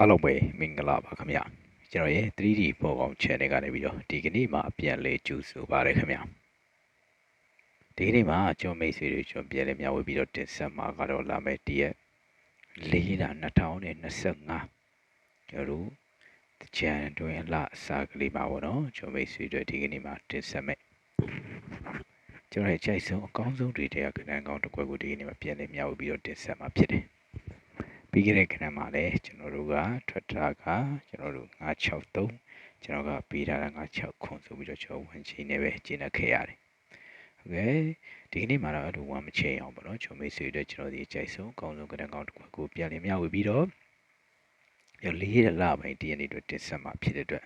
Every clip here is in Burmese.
အားလုံးပဲမင်္ဂလာပါခင်ဗျကျွန်တော်ရဲ့ 3D ပေါ်ကောင် channel ကနေပြီးတော့ဒီကနေ့မှပြန်လဲကြိုဆိုပါရခင်ဗျဒီကနေ့မှကျွန်တော်မိတ်ဆွေတွေကျွန်တော်ပြန်လဲမျှဝေပြီးတော့တင်ဆက်မှာကတော့လာမယ့်တရက်၄လ2025ကျွန်တော်တို့ကြံတွင်လအစားကလေးပါဘောနော်ကျွန်တော်မိတ်ဆွေတွေဒီကနေ့မှတင်ဆက်မယ်ကျွန်တော်ရဲ့ကြိုက်ဆုံးအကောင်းဆုံးတွေတဲ့ကဏ္ဍကောင်းတစ်ခွက်ကိုဒီကနေ့မှပြန်လဲမျှဝေပြီးတော့တင်ဆက်မှာဖြစ်တယ် ပြီးခဲ့တဲ့ခဏမှာလည်းကျွန်တော်တို့ကထွက်တာကကျွန်တော်တို့963ကျွန်တော်ကပေးထားတာ96ခွန်ဆိုပြီးတော့ကျွန်တော်ဝင်ချင်းနဲ့ပဲကျင်းနေခဲ့ရတယ်။ဟုတ်ကဲ့ဒီကနေ့မှာတော့အဲ့လိုဝမ်းမချိန်အောင်ပေါ့နော်ကျွန်တော်မိတ်ဆွေတွေကျွန်တော်ဒီအကြိုက်ဆုံးအကောင်းဆုံးကဏ္ဍကောင်းတစ်ခုကိုပြန်လည်မျှဝေပြီးတော့ရလေးရလပိုင်းတရနေ့အတွက်တင်ဆက်မှာဖြစ်တဲ့အတွက်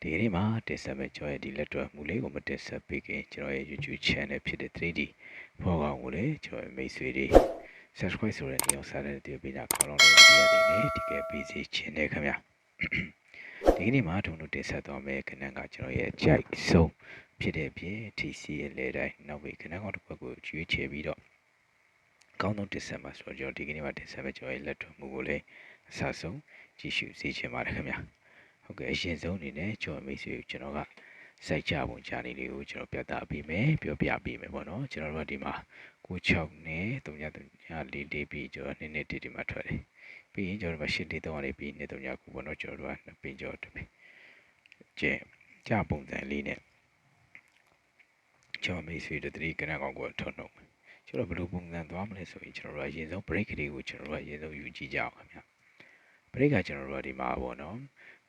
ဒီကနေ့မှာတင်ဆက်မဲ့ကျွန်တော်ရဲ့ဒီလက်တော်မူလေးကိုမတင်ဆက်ပေးခင်ကျွန်တော်ရဲ့ YouTube channel ဖြစ်တဲ့ 3D ဘောကောင်ကိုလည်းကျွန်တော်မိတ်ဆွေတွေ subscribe ဆိုတဲ့နေရာစားတဲ့ဒီပေးတာခေါင်းလုံးလေးတည်ရသေးတယ်ဒီကဲပေးစီခြင်းနဲ့ခင်ဗျာဒီကနေ့မှာထုံတို့တင်ဆက်သွားမယ့်ခဏကကျွန်တော်ရဲ့ကြိုက်ဆုံးဖြစ်တဲ့ပြင် TC ရဲ့လေတိုင်းနောက်ပြီးခဏကောင်တစ်ခုကိုကျွေးချယ်ပြီးတော့ကောင်းဆုံးတင်ဆက်မှာဆိုတော့ကျွန်တော်ဒီကနေ့မှာတင်ဆက်မယ့်ကျွန်တော်ရဲ့လက်ထွတ်မှုကိုလည်းအစဆုံးကြည့်ရှုစေချင်ပါတယ်ခင်ဗျာဟုတ်ကဲ့အရင်ဆုံးအနေနဲ့ကျွန်တော်မိတ်ဆွေကျွန်တော်က စိုက်ကြပုံချာနေလေးကိုကျွန်တော်ပြသပေးမယ်ပြောပြပေးမယ်ပေါ့နော်ကျွန်တော်တို့ကဒီမှာ96နဲ့3.3လေးလေးပြီးကျွန်တော်နှစ်နှစ်တီတီမှာထွက်တယ်ပြီးရင်ကျွန်တော်တို့8လေး3လေးပြီးနှစ်3.9ပေါ့နော်ကျွန်တော်တို့ကနှစ်ပင်ကျော်တစ်ပင်ကျဲကြပုံစံလေးနဲ့ကျွန်တော်မိတ်ဆွေတို့တတိကနကောင်ကိုထုံနှုတ်ကျွန်တော်ဘယ်လိုပုံစံသွားမလဲဆိုရင်ကျွန်တော်တို့အရင်ဆုံး break လေးကိုကျွန်တော်တို့အရင်ဆုံးယူကြည့်ကြအောင်ခင်ဗျ break ကကျွန်တော်တို့ဒီမှာပေါ့နော်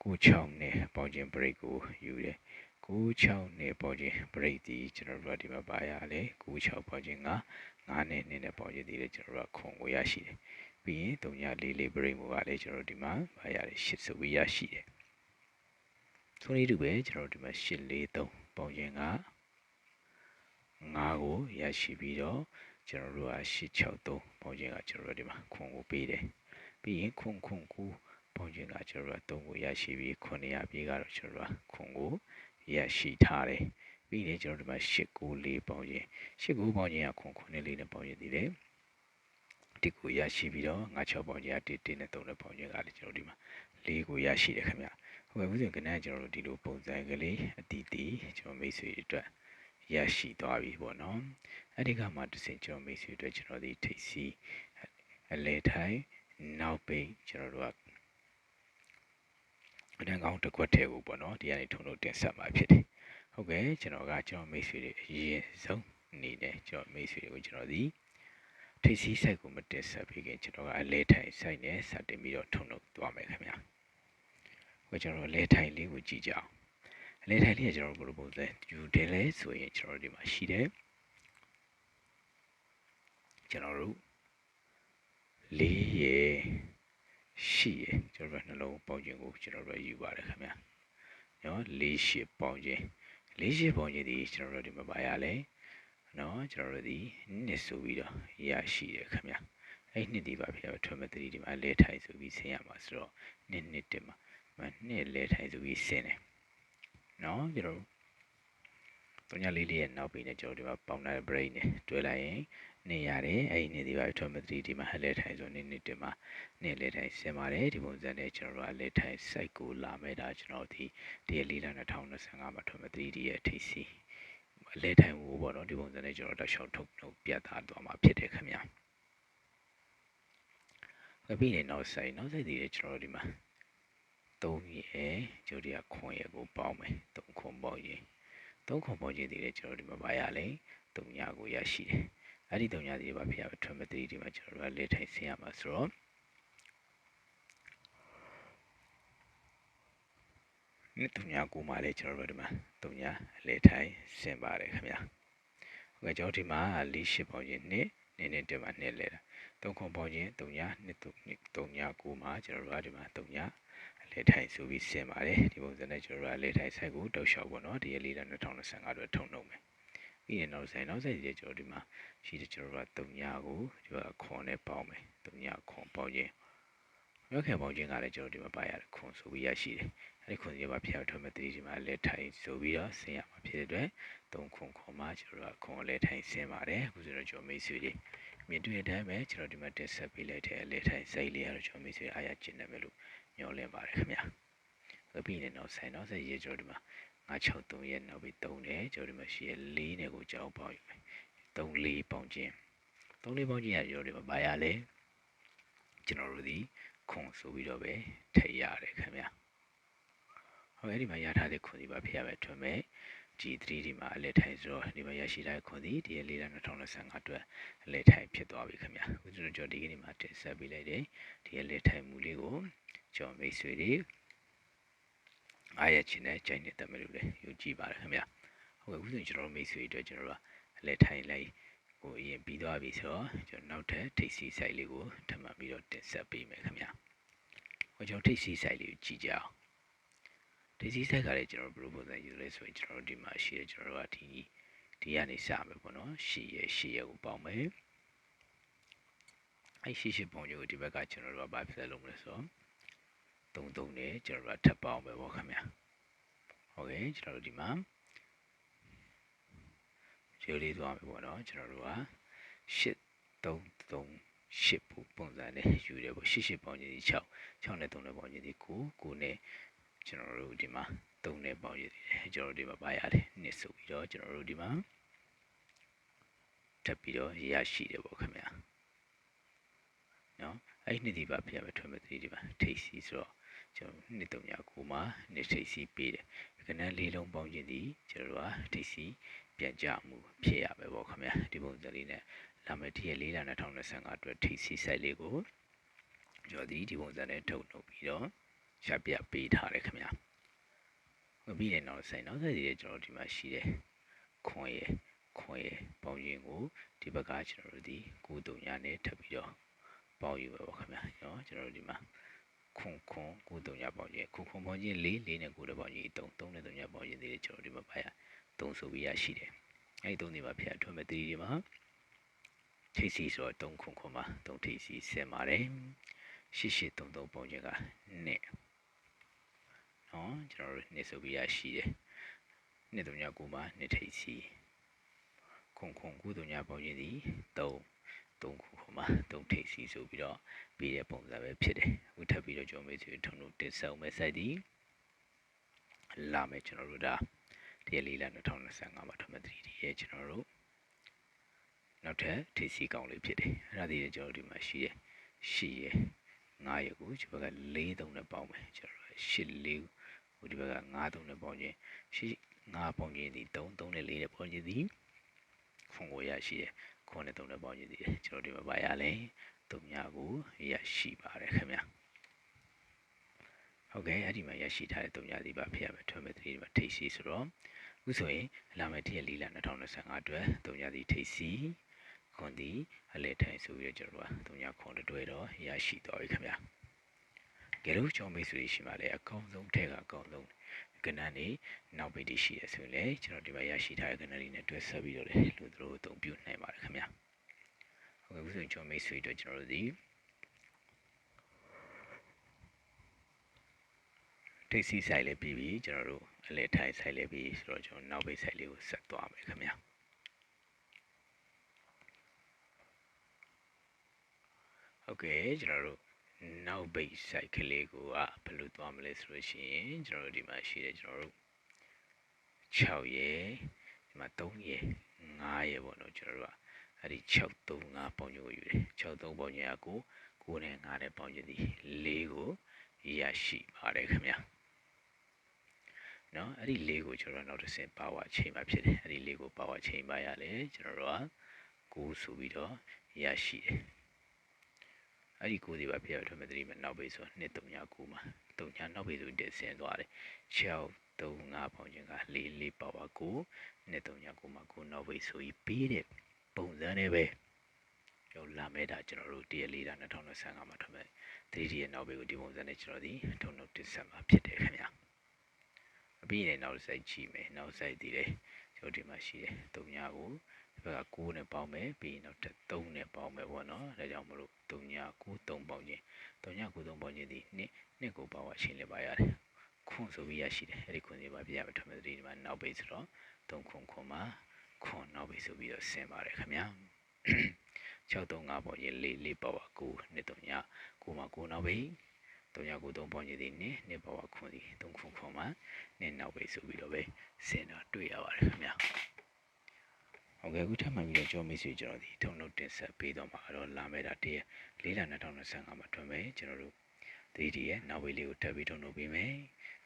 96နဲ့ပေါင်းခြင်း break ကိုယူတယ် 96နဲ့ပေါ်ခြင်း break ဒီကျွန်တော်တို့ဒီမှာပါရလေ96ပေါ်ခြင်းက9နဲ့9နဲ့ပေါ်ခြင်းဒီလေကျွန်တော်တို့ခွန်ကိုရရှိတယ်ပြီးရင်344 break မို့ကလည်းကျွန်တော်တို့ဒီမှာပါရတယ်8ဆိုပြီးရရှိတယ်ဆိုနေတူပဲကျွန်တော်တို့ဒီမှာ843ပေါ်ခြင်းက9ကိုရရှိပြီးတော့ကျွန်တော်တို့က863ပေါ်ခြင်းကကျွန်တော်တို့ဒီမှာခွန်ကိုပေးတယ်ပြီးရင်ခွန်ခွန်ကိုပုံချင်းကကျွန်တော်တို့3ကိုရရှိပြီး900ပြေးကတော့ကျွန်တော်တို့ခွန်ကို ရရှိထားတယ်ပြီးရင်ကျွန်တော်တို့ဒီမှာ8ကို4ပေါင်းခြင်း8ကိုပေါင်းခြင်းကခွန်ခွန်နဲ့4နဲ့ပေါင်းခြင်းတည်တယ်ဒီကိုရရှိပြီးတော့ငါ6ပေါင်းခြင်းက1 1နဲ့3နဲ့ပေါင်းခြင်းကလည်းကျွန်တော်ဒီမှာ4ကိုရရှိတယ်ခင်ဗျဟုတ်ကဲ့ဦးဇင်ကနန်းကျွန်တော်တို့ဒီလိုပုံစံကလေးအတီးတီးကျွန်တော်မိတ်ဆွေအတွက်ရရှိသွားပြီပေါ့နော်အဲ့ဒီကမှတစ်စင်ကျွန်တော်မိတ်ဆွေအတွက်ကျွန်တော်ဒီထိတ်စီအလဲထိုင်နောက်ပိတ်ကျွန်တော်တို့က အတန်းကောင်းတစ်ခွက်ထဲကိုပေါ့နော်ဒီကနေထုံလို့တင်ဆက်မှာဖြစ်တယ်ဟုတ်ကဲ့ကျွန်တော်ကကျွန်တော်မိတ်ဆွေတွေအရင်ဆုံးအနေနဲ့ကျွန်တော်မိတ်ဆွေတွေကိုကျွန်တော်ဒီထိပ်စီးဆိုင်ကိုမတင်ဆက်ပြီးခင်ကျွန်တော်ကအလဲထိုင်ဆိုင်နဲ့စတင်ပြီးတော့ထုံလို့သွားမယ်ခင်ဗျာဟိုကျွန်တော်လဲထိုင်လေးကိုကြည့်ကြအောင်အလဲထိုင်လေးကကျွန်တော်ဘယ်လိုပုံစံယူတယ်လဲဆိုရင်ကျွန်တော်ဒီမှာရှိတယ်ကျွန်တော်တို့လေးရေ ရှိရကျွန်တော်တို့နှလုံးပေါင်းခြင်းကိုကျွန်တော်တို့ယူပါတယ်ခင်ဗျာနော်လေးရှိပေါင်းခြင်းလေးရှိပေါင်းခြင်းဒီကျွန်တော်တို့ဒီမှာပါရလဲနော်ကျွန်တော်တို့ဒီနှစ်ဆိုပြီးတော့ရရှိတယ်ခင်ဗျာအဲ့နှစ်ဒီပါဖြစ်တော့ trigonometry ဒီမှာလဲထိုင်ဆိုပြီးဆင်းရမှာဆိုတော့နှစ်နှစ်တင်မှာနှစ်လဲထိုင်ဆိုပြီးဆင်းတယ်နော်ကျွန်တော်တို့ညလေးလေးရဲ့နောက်ပြီးနေကျွန်တော်ဒီမှာပေါင်းတဲ့ brain နဲ့တွဲလိုက်ရင် နေရတယ်အဲ့ဒီနေဒီပါ trigonometry ဒီမှာဟလဲထိုင်ဆိုနေနေတင်မှာနေလဲထိုင်ဆင်ပါတယ်ဒီပုံစံနဲ့ကျွန်တော်တို့အလဲထိုင် site ကိုလာမဲ့ဒါကျွန်တော်ဒီဒီလေးလ2025မှာ trigonometry ဒီရဲ့ထိစီအလဲထိုင်ကိုပေါ့နော်ဒီပုံစံနဲ့ကျွန်တော်တောက်လျှောက်ထုတ်ထုတ်ပြသသွားမှာဖြစ်တယ်ခင်ဗျာပြီးရင်နောက်ဆိုင်နောက်ဆိုင်ဒီလေကျွန်တော်တို့ဒီမှာ3ရဲ့ကျိုးဒီကခွန်ရဲ့ကိုပေါင်းမယ်3ခွန်ပေါင်းရင်3ခွန်ပေါင်းခြင်းဒီလေကျွန်တော်ဒီမှာပါရလဲ3ညကိုရရှိတယ် အဲ့ဒီတုံညာစီပါဖြစ်ရမယ် trigonometry ဒီမှာကျွန်တော်တို့ကလေထိုင်ဆင်းရမှာဆိုတော့နှစ်တုံညာကိုမှလည်းကျွန်တော်တို့ဒီမှာတုံညာလေထိုင်ဆင်းပါတယ်ခင်ဗျာဟုတ်ကဲ့ကျွန်တော်ဒီမှာလေးရှိပေါင်းခြင်းနှစ်နည်းနည်းတင်မှာနှစ်လဲတာသုံးခွန်ပေါင်းခြင်းတုံညာနှစ်တုံတုံညာကိုမှကျွန်တော်တို့ကဒီမှာတုံညာလေထိုင်ဆိုပြီးဆင်းပါတယ်ဒီပုံစံနဲ့ကျွန်တော်တို့ကလေထိုင်ဆိုင်ကိုတောက်လျှောက်ပေါ့နော်ဒီရက်လေး2025အတွက်ထုံနှုံမယ် ပြီးရင်နောက်ဆိုင်နောက်ဆိုင်ကြီးကျွန်တော်ဒီမှာရှိတယ်ကျွန်တော်တို့က3ညကိုကျွန်တော်ခွန်နဲ့ပေါင်းမယ်3ညခွန်ပေါင်းခြင်းရွက်ခဲပေါင်းခြင်းကလည်းကျွန်တော်ဒီမှာပါရတယ်ခွန်ဆိုပြီးရရှိတယ်အဲဒီခွန်ကြီးမှာဖျက်ထွန်းမဲ့တတိဒီမှာလက်ထိုင်ဆိုပြီးတော့ဆင်းရမှာဖြစ်တဲ့အတွက်3ခွန်ခွန်မှာကျွန်တော်တို့ကခွန်လက်ထိုင်ဆင်းပါတယ်အခုဆိုတော့ကျွန်တော်မိတ်ဆွေတွေမမြင်တွေ့တဲ့အတိုင်းပဲကျွန်တော်ဒီမှာတင်ဆက်ပေးလိုက်တဲ့အလေထိုင်စိုက်လေးရတော့ကျွန်တော်မိတ်ဆွေအားရကျင့်တယ်ပဲလို့ညှော်လင့်ပါတယ်ခင်ဗျာ။ပြီးရင်တော့ဆိုင်တော့ဆက်ရေးကျွန်တော်ဒီမှာ 963ရဲ့နောက်ပြီး3နဲ့ကျွန်တော်ဒီမှာရှိရ4နဲ့ကိုကြောက်ပေါက်ယူမယ်။3 4ပေါင်းခြင်း3 4ပေါင်းခြင်းရကျွန်တော်ဒီမှာပါရလဲကျွန်တော်တို့ဒီခွန်ဆိုပြီးတော့ပဲထည့်ရတယ်ခင်ဗျာ။ဟုတ်အဲ့ဒီမှာရထားတဲ့ခွန်ဒီပါဖြစ်ရမယ်ထွန်းမယ်။ G3 ဒီမှာအလဲထိုင်ဆိုတော့ဒီမှာရရှိတဲ့ခွန်ဒီဒီလေးလာ2025အတွက်အလဲထိုင်ဖြစ်သွားပြီခင်ဗျာ။ဦးဇင်းတို့ကြော်ဒီကနေ့မှာတင်ဆက်ပေးလိုက်တယ်။ဒီအလဲထိုင်မှုလေးကိုကြော်မိတ်ဆွေတွေ အားရချင်တဲ့ကြိုင်နေတဲ့မလို့လေယူကြည့်ပါတယ်ခင်ဗျာ။ဟုတ်ကဲ့ဦးဇင်းကျွန်တော်မိတ်ဆွေတွေအတွက်ကျွန်တော်ကအလဲထိုင်လိုက်ကိုအရင်ပြီးသွားပြီဆိုတော့ကျွန်တော်နောက်ထပ်ထိပ်စီးဆိုင်လေးကိုထပ်မံပြီးတော့တင်ဆက်ပေးမယ်ခင်ဗျာ။ဟိုကျွန်တော်ထိပ်စီးဆိုင်လေးကိုကြည့်ကြအောင်။ဒီစီးဆက်ကလည်းကျွန်တော်တို့ဘယ်လိုပုံစံယူလဲဆိုရင်ကျွန်တော်တို့ဒီမှာရှိရကျွန်တော်တို့ကဒီဒီကနေစမယ်ပေါ့နော်ရှီရရှီရကိုပေါင်းမယ်အဲ့ရှီရှီပုံမျိုးဒီဘက်ကကျွန်တော်တို့ကဘာဖြစ်လဲလို့မလဲဆိုတော့ 3 3နဲ့ကျွန်တော်တို့ကထပ်ပေါင်းမယ်ပေါ့ခင်ဗျာဟုတ်ကဲ့ကျွန်တော်တို့ဒီမှာဂျိုလေးသွားမယ်ပေါ့နော်ကျွန်တော်တို့က8 3 3 8ပုံပုံစံနဲ့ယူတယ်ပေါ့8 8ပေါင်းခြင်းဒီ6 6နဲ့3နဲ့ပေါင်းခြင်းဒီ9 9နဲ့ကျွန်တော်တို့ဒီမှာ3နဲ့ပေါင်းရည်တယ်ကျွန်တော်တို့ဒီမှာပါရတယ်နှစ်ဆိုပြီးတော့ကျွန်တော်တို့ဒီမှာထပ်ပြီးတော့ရရှိတယ်ပေါ့ခင်ဗျာနော်အဲ့နှစ်ဒီပါပြရမယ်ထွေးမယ်သတိဒီမှာထိတ်စီဆိုတော့ ကျွန်တော်နှစ်တုံညာကိုမှာနှစ်ထိတ်စီပေးတယ်ခဏလေးလုံးပေါင်းခြင်းဒီကျွန်တော်တို့ကထိတ်စီပြန်ကြမှုဖြစ်ရမယ်ပေါ့ခင်ဗျာဒီပုံစံလေးနဲ့လာမယ်ဒီရက်၄လ2025အတွက်ထိတ်စီ site လေးကိုကျွန်တော်ဒီဒီပုံစံနဲ့ထုတ်လုပ်ပြီးတော့ရှာပြပေးထားတယ်ခင်ဗျာ။ပြီးရင်နောက်ဆိုင်နောက်ဆိုင်တွေကျွန်တော်ဒီမှာရှိတယ်ခွန်ရယ်ခွန်ရယ်ပေါင်းရင်ကိုဒီဘက်ကကျွန်တော်တို့ဒီကိုတုံညာနဲ့ထပ်ပြီးတော့ပေါင်းယူပဲပေါ့ခင်ဗျာ။နော်ကျွန်တော်တို့ဒီမှာ ခွန်ခွန်ကိုတုံညာပေါင်းရင်ခွန်ခွန်ပေါင်းရင်၄၄နဲ့ကိုတပေါင်းရင်3 3နဲ့တုံညာပေါင်းရင်တွေကျွန်တော်ဒီမှာပါရ3ဆိုပြီးရရှိတယ်။အဲဒီ3တွေမှာဖျက်ထွန်းမဲ့3တွေမှာထိစီဆိုတော့3ခွန်ခွန်မှာ3ထိစီဆင်ပါတယ်။ရှစ်ရှစ်3 3ပေါင်းခြင်းက2နော်ကျွန်တော်တို့နှစ်ဆိုပြီးရရှိတယ်နှစ်တုံညာကိုမှာနှစ်ထိပ်စီခုံခုံကုတုံညာပေါင်းခြင်း သည်3 3ခုခုမှာ3ထိပ်စီဆိုပြီးတော့ပြီးတဲ့ပုံစံပဲဖြစ်တယ်အခုထပ်ပြီးတော့ကျွန်တော်မေးဆွေထုံတို့တင်ဆက်မယ်စိုက်သည်လာမယ်ကျွန်တော်တို့ဒါဒီလေးလာ2025မှာထမ3ဒီရဲ့ကျွန်တော်တို့နောက်ထပ်ထိပ်စီကောင်လေးဖြစ်တယ်အဲ့ဒါဒီကျွန်တော်ဒီမှာရှိတယ်ရှိရ9ရကိုဒီဘက်က4 3နဲ့ပေါင်းမယ်ကျွန်တော်8 4ဟိုဒီဘက်က9 3နဲ့ပေါင်းခြင်းရှိ9ပေါင်းခြင်းဒီ3 3နဲ့4နဲ့ပေါင်းခြင်းဒီခွန်ကိုရရှိတယ် ခွန်နဲ့3နဲ့ပေါင်းခြင်းဒီကျွန်တော်ဒီမှာပါရလဲ3ညကိုရရှိပါတယ်ခင်ဗျာဟုတ်ကဲ့အဲ့ဒီမှာရရှိထားတဲ့3ညဒီပါဖြစ်ရမယ်ထွေးမယ်3ဒီမှာထိတ်စီဆိုတော့အခုဆိုရင်လာမယ့်တရက်၄လ2025အတွက်3ညဒီထိတ်စီခွန်ဒီအလဲထိုင်ဆိုပြီးတော့ကျွန်တော်တို့က3ညခွန်တွဲတော့ရရှိသွားပြီခင်ဗျာကဲလို့ကျွန်တော်မိတ်ဆွေရှိမှလည်းအကောင်းဆုံးထဲကအကောင်းဆုံး ကဏ္ဍနေနောက်ပိတ်ရှိရဆိုရင်လည်းကျွန်တော်ဒီမှာရရှိထားတဲ့ကဏ္ဍလေးနဲ့တွဲဆက်ပြီးတော့လည်းလူတို့အသုံးပြုနိုင်ပါတယ်ခင်ဗျာဟုတ်ကဲ့ဦးဆိုကျွန်တော်မိတ်ဆွေတို့ကျွန်တော်တို့ဒီထိပ်စီးဆိုင်လေးပြီးပြီကျွန်တော်တို့အလဲထိုင်ဆိုင်လေးပြီးဆိုတော့ကျွန်တော်နောက်ပိတ်ဆိုင်လေးကိုဆက်သွားမယ်ခင်ဗျာဟုတ်ကဲ့ကျွန်တော်တို့ နောက်ဘိတ် site ကလေးကိုကဘယ်လိုသွားမလဲဆိုလို့ရှိရင်ကျွန်တော်တို့ဒီမှာရှိတယ်ကျွန်တော်တို့6ရယ်ဒီမှာ3ရယ်5ရယ်ပေါ့နော်ကျွန်တော်တို့ကအဲ့ဒီ635ပေါင်းညကိုယူတယ်63ပေါင်းညကကို9နဲ့5နဲ့ပေါင်းညသည်4ကိုရရှိပါတယ်ခင်ဗျာနော်အဲ့ဒီ၄ကိုကျွန်တော်နောက်တစ်ဆင့်ပါဝါချိန်မှာဖြစ်တယ်အဲ့ဒီ၄ကိုပါဝါချိန်ပါရလဲကျွန်တော်တို့က9ဆိုပြီးတော့ရရှိတယ် အဲ့ဒီကိုစီပါပြရထွက်မဲ့တတိမဲ့နောက်ပိတ်ဆို239မှာ3ညနောက်ပိတ်ဆိုတက်ဆင်းသွားတယ်6 3 5ပေါင်းချင်းက4 4ပါပါ9 239မှာ9နောက်ပိတ်ဆိုပြီးပေးတဲ့ပုံစံနဲ့ပဲကျော်လာမဲ့တာကျွန်တော်တို့တရလေးတာ2025မှာထွက်မဲ့တတိရဲ့နောက်ပိတ်ကိုဒီပုံစံနဲ့ကျွန်တော်ဒီထုံနှုတ်တက်ဆက်မှာဖြစ်တယ်ခင်ဗျာအပြီးရင်နောက်ဆိုင်ကြည့်မယ်နောက်ဆိုင်တည်တယ်ကျွန်တော်ဒီမှာရှိတယ်3ညကို ဘက်က6နဲ့ပေါင်းမယ်ပြီးရင်တော့3နဲ့ပေါင်းမယ်ပေါ့နော်ဒါကြောင့်မလို့3ည9 3ပေါင်းခြင်း3ည9 3ပေါင်းခြင်းဒီနှစ်နှစ်ကိုပေါင်းရချင်းလည်းပါရတယ်ခွန်ဆိုပြီးရရှိတယ်အဲ့ဒီခွန်စီပါပြရမယ်ထမသတိဒီမှာနောက်ပိတ်ဆိုတော့3ခွန်ခွန်မှာခွန်နောက်ပိတ်ဆိုပြီးတော့ဆင်းပါတယ်ခင်ဗျာ635ပုံကြီးလေးလေးပါဝါ9နှစ်3ည9မှာ9နောက်ပိ3ည9 3ပုံကြီးဒီနှစ်နှစ်ပါဝါ9ဒီ3ခုခုမှာနှစ်နောက်ပိဆိုပြီးတော့ပဲစင်တော့တွေ့ရပါတယ်ခင်ဗျာ ဟုတ်ကဲ့အခုထပ်မှန်ပြီးတော့ကြောမိတ်ဆွေကျွန်တော်ဒီထုံနှုတ်တင်ဆက်ပေးတော့မှာတော့လာမဲ့တာတည်းလေးလ2025မှာထွက်မယ်ကျွန်တော်တို့ 3D ရဲ့နောက်ဝေးလေးကိုတက်ပြီးထုံနှုတ်ပေးမယ်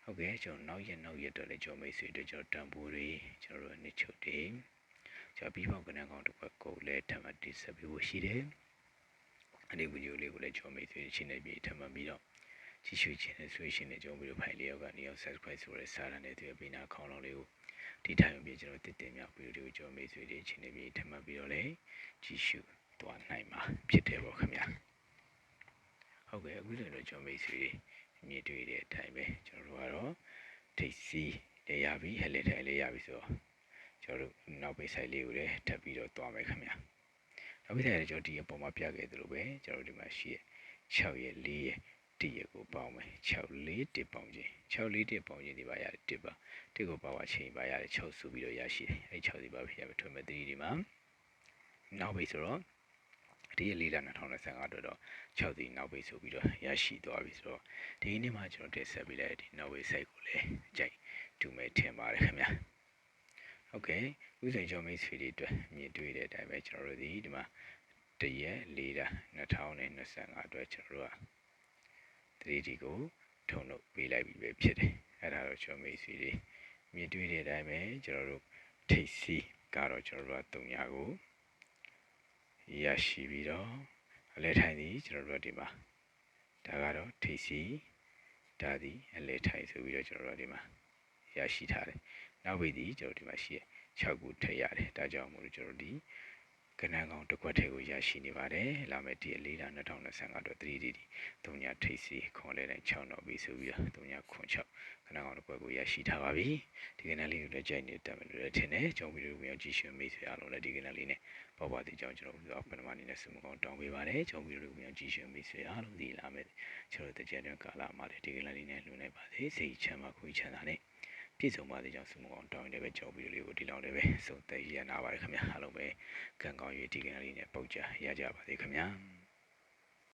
ဟုတ်ကဲ့ကျွန်တော်နောက်ရက်နောက်ရက်တော့လေကြောမိတ်ဆွေတို့ကျွန်တော်တန်ဖိုးတွေကျွန်တော်တို့နှစ်ချုပ်တွေကျွန်တော်ပြီးပေါက်ကနန်းကောင်တစ်ခွက်ကိုလည်းထပ်မှတင်ဆက်ပေးဖို့ရှိတယ်အဲ့ဒီဗီဒီယိုလေးကိုလည်းကြောမိတ်ဆွေချင်းနေပြီးထပ်မှပြီးတော့ကြည့်ရှုခြင်းနဲ့ဆွေးရှင်နဲ့ကြောပြီးတော့ဖိုင်လေးရောက်ကနေရောက် subscribe ဆိုတဲ့စာရနဲ့တွေ့ပြီးနာခေါင်းလောင်းလေးကို ဒီထိုင်ပြီးကျွန်တော်တက်တင်မြောက်ဗီဒီယိုတွေကိုကြောမိတ်ဆွေတွေချင်းနေပြီးထပ်မှပြီးတော့လည်းကြည့်ရှုသွားနိုင်မှာဖြစ်တယ်ပေါ့ခင်ဗျာဟုတ်ကဲ့အခုဆိုတော့ကြောမိတ်ဆွေတွေမြင်တွေ့တဲ့အတိုင်းပဲကျွန်တော်တို့ကတော့ထိတ်စီးလည်းရပြီဟဲ့လေထိုင်လေးရပြီဆိုတော့ကျွန်တော်တို့နောက်ပိတ်ဆိုင်လေးကိုလည်းထပ်ပြီးတော့သွားမယ်ခင်ဗျာနောက်ပိတ်ဆိုင်လေးကျွန်တော်ဒီအပေါ်မှာပြခဲ့သလိုပဲကျွန်တော်ဒီမှာရှိရဲ့6ရဲ့4ရဲ့ 1ရဲ့ကိုပေါင်းမယ်6 4 1ပေါင်းခြင်း6 4 1ပေါင်းခြင်းဒီပါရတယ်1ပါ1ကိုပါဝါချိန်ပါရတယ်6ဆိုပြီးတော့ရရှိတယ်အဲ6ဒီပါဖြစ်ရမယ်ထွေမဲ့3ဒီမှာနောက်ပိတ်ဆိုတော့ဒီရဲ့လေးလာ2025အတွက်တော့6ဒီနောက်ပိတ်ဆိုပြီးတော့ရရှိသွားပြီဆိုတော့ဒီနေ့မှာကျွန်တော်တက်ဆက်ပြီးလိုက်ဒီနောက်ပိတ် site ကိုလည်းကြိုက်တူမဲ့ထင်ပါတယ်ခင်ဗျာဟုတ်ကဲ့ဥစဉ်ကျော်မိတ်ဆွေတွေအတွက်မြင်တွေ့တဲ့အတိုင်းပဲကျွန်တော်တို့ဒီဒီမှာတရက်လေးလာ2025အတွက်ကျွန်တော်တို့က 3D ကိုထုံလို့ပေးလိုက်ပြီပဲဖြစ်တယ်အဲ့ဒါတော့ကျွန်တော်မိတ်ဆွေတွေမြင်တွေ့တဲ့အတိုင်းပဲကျွန်တော်တို့ထိတ်စီကတော့ကျွန်တော်တို့က300ကိုရရှိပြီးတော့အလဲထိုင်သည်ကျွန်တော်တို့ဒီမှာဒါကတော့ထိတ်စီဒါသည်အလဲထိုင်ဆိုပြီးတော့ကျွန်တော်တို့ဒီမှာရရှိထားတယ်နောက်ပြီးဒီကျွန်တော်ဒီမှာရှိရ6ခုထည့်ရတယ်ဒါကြောင့်မို့လို့ကျွန်တော်ဒီ ကနန်းကောင်တစ်ခွက်ထဲကိုရရှိနေပါတယ်လာမယ့်ဒီလေးလာ2025တော့ 3D ဒီ3ညထိတ်စီခွန်လဲတိုင်း6တော့ပြီးဆိုပြီးတော့3ညခွန်6ကနန်းကောင်တစ်ခွက်ကိုရရှိထားပါပြီဒီကနန်းလေးကိုလည်းကြိုက်နေတယ်မယ်လို့လည်းထင်တယ်ကျွန်တော်ဗီဒီယိုကိုကြည့်ရှုမိတ်ဆွေအားလုံးလည်းဒီကနန်းလေးနဲ့ပေါ်ပါတဲ့ကြောင်းကျွန်တော်တို့ပထမအနေနဲ့စုမကောင်းတောင်းပေးပါတယ်ကျွန်တော်ဗီဒီယိုကိုကြည့်ရှုမိတ်ဆွေအားလုံးဒီလာမယ့်ကျွန်တော်တို့တကြတဲ့ကာလမှာလည်းဒီကနန်းလေးနဲ့လွန်နေပါသေးစိတ်ချမ်းသာခွေးချမ်းသာနဲ့ ပြည့်စုံပါစေကြောင်းဆုမကောင်းတောင်းနေပဲကြော်ဗီဒီယိုလေးကိုဒီလောက်လည်းပဲစုံသက်ရနာပါတယ်ခင်ဗျာအားလုံးပဲကံကောင်း၍ဒီကနေ့လေးနဲ့ပုတ်ကြရကြပါစေခင်ဗျာ